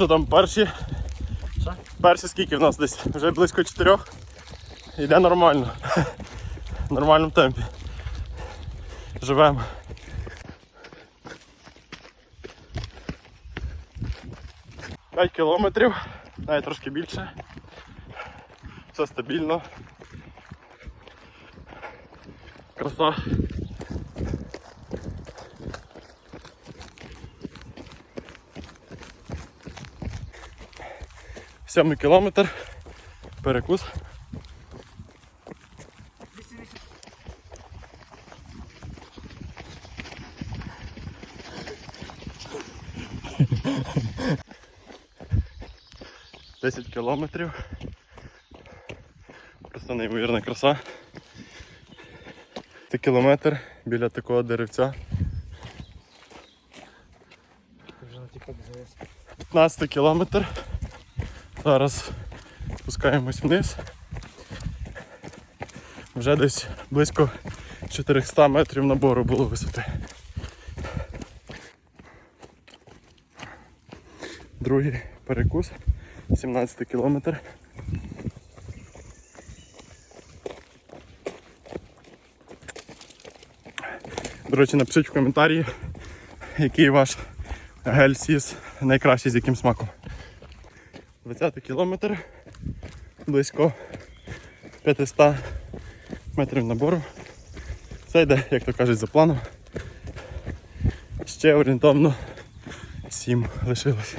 Що там перші? Що? Перші скільки в нас десь? Вже близько чотирьох. Йде нормально. В нормальному темпі. Живемо. П'ять кілометрів, навіть трошки більше. Все стабільно. Краса. Сьомий кілометр. Перекус. Десять кілометрів. Просто неймовірна краса. Це кілометр біля такого деревця. Вже на тік завес. 15 кілометр. Зараз спускаємось вниз. Вже десь близько 400 метрів набору було висоти. Другий перекус, 17 кілометр. До речі, напишіть в коментарі, який ваш гель сіс найкращий з яким смаком. 20 кілометр, близько 500 метрів набору. Все йде, як то кажуть, за планом. Ще орієнтовно 7 лишилось.